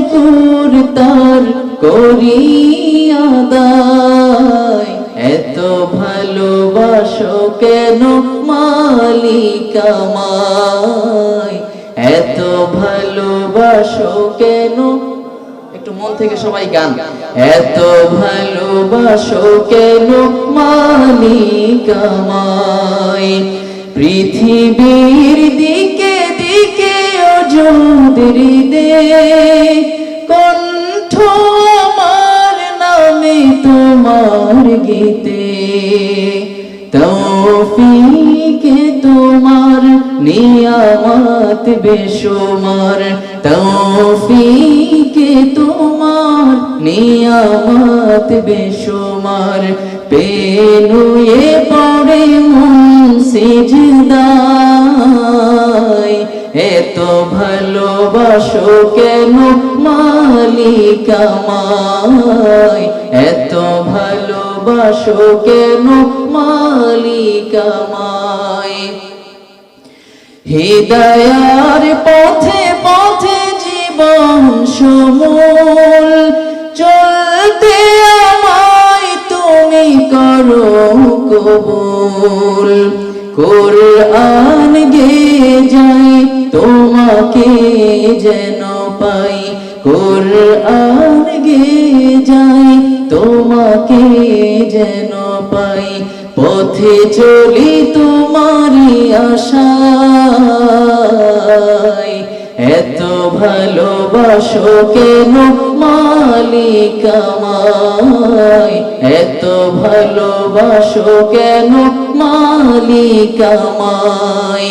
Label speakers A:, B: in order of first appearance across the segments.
A: শুকুর তার করি আদায়। এত ভালোবাসো কেন মালিক আমায়? এত ভালোবাসো কেন? একটু মন থেকে সবাই গান। এত ভালোবাসো কেন মালিক আমায়? পৃথিবীর দিকে অযোধের দে কণ্ঠ আমার নামে তোমার গীতে। তৌফিকে তোমার নিয়ামত বেশুমার। তৌফিকে তোমার নিয়ামত বেশুমার। পেনুয়ে পড়ে মন সিজদায় এত ভালোবাসো কেন মালিক আমায় এত ভালোবাসো কেন মালিক আমায় হৃদয়ার পথে পথে জীবন সমূল, চলতে আমায় তুমি করো কবুল। কোরআন গে যাই তোমাকে যেন পাই, কোরআন গে যাই, তোমাকে যেন পাই, পথে চলি তোমারি আশায়। এত ভালোবাসো কেন মালিক আমায়? এত ভালোবাসো কেন মালিক আমায়?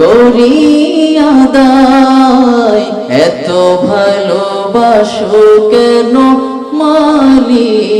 A: তার করি আদায়। এত ভালোবাসো কেন মালিকা